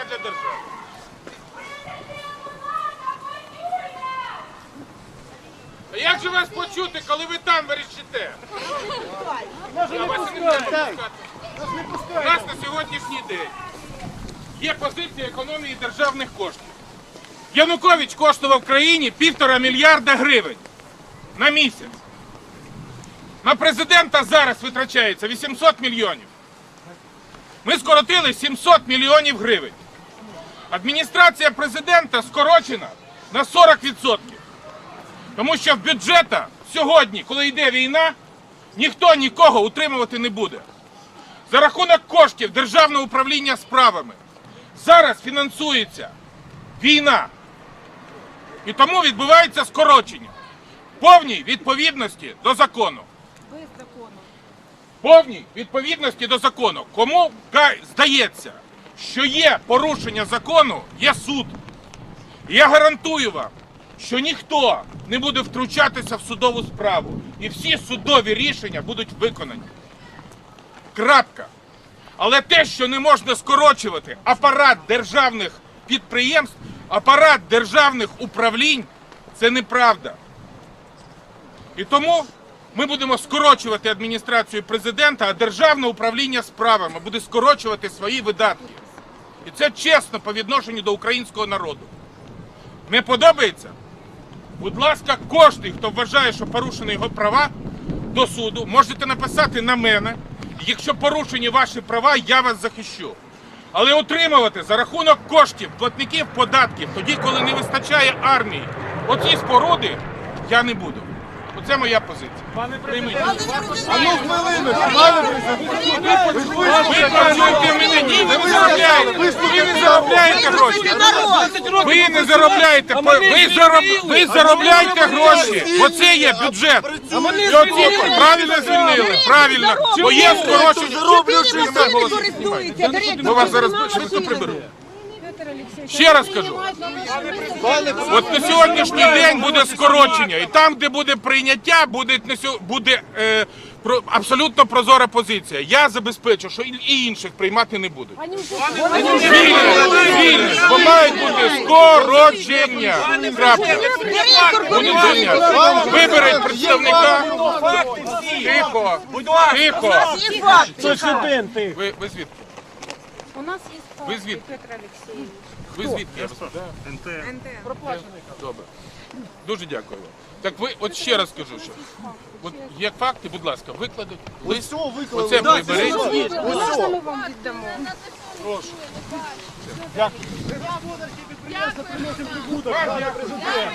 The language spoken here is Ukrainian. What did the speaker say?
нема для держави. А як же вас почути, коли ви там верещите? Я не пускати. У нас на сьогоднішній день є позиція економії державних коштів. Янукович коштував країні півтора мільярда гривень на місяць. На президента зараз витрачається 800 мільйонів. Ми скоротили 700 мільйонів гривень. Адміністрація президента скорочена на 40%. Тому що в бюджета сьогодні, коли йде війна, ніхто нікого утримувати не буде. За рахунок коштів Державного управління справами зараз фінансується війна. І тому відбувається скорочення повній відповідності до закону. Повній відповідності до закону. Кому здається, що є порушення закону, є суд. І я гарантую вам, що ніхто не буде втручатися в судову справу. І всі судові рішення будуть виконані. Крапка. Але те, що не можна скорочувати апарат державних підприємств, апарат державних управлінь, це неправда. І тому ми будемо скорочувати адміністрацію президента, а державне управління справами буде скорочувати свої видатки. І це чесно по відношенню до українського народу. Не подобається? Будь ласка, кожен, хто вважає, що порушені його права до суду, можете написати на мене. Якщо порушені ваші права, я вас захищу. Але отримувати за рахунок коштів платників податків, тоді, коли не вистачає армії, оці споруди я не буду. Оце моя позиція. Прийміть. А ну хвилиночку, пане президент. Ви працюєте ні, ви не заробляєте. Ви не заробляєте гроші. Ви не заробляєте, ви, зароб- ви заробляєте гроші. Оце є бюджет. І оці правильно звільнили, правильно. Бо є скорочення. Ми вас зараз швидко приберу. Ще раз кажу. От на сьогоднішній день буде скорочення, і там, де буде прийняття, буде, буде е, про, абсолютно прозора позиція. Я забезпечу, що і- інших приймати не будуть. Вільні, бо мають бути скорочення. Крапка. Виберіть представника. Тихо, тихо. Ви, ви звідки? У нас є Ви факти, звідки? Петр Олексійович. Ви звідки? Я вас НТ. Добре. Дуже дякую вам. Так ви, от ще раз скажу, що от є факти, будь ласка, викладіть лист. Все виклали. Оце приберіть. Можна ми вам віддамо? Підприємство приносить прибуток, пане президент.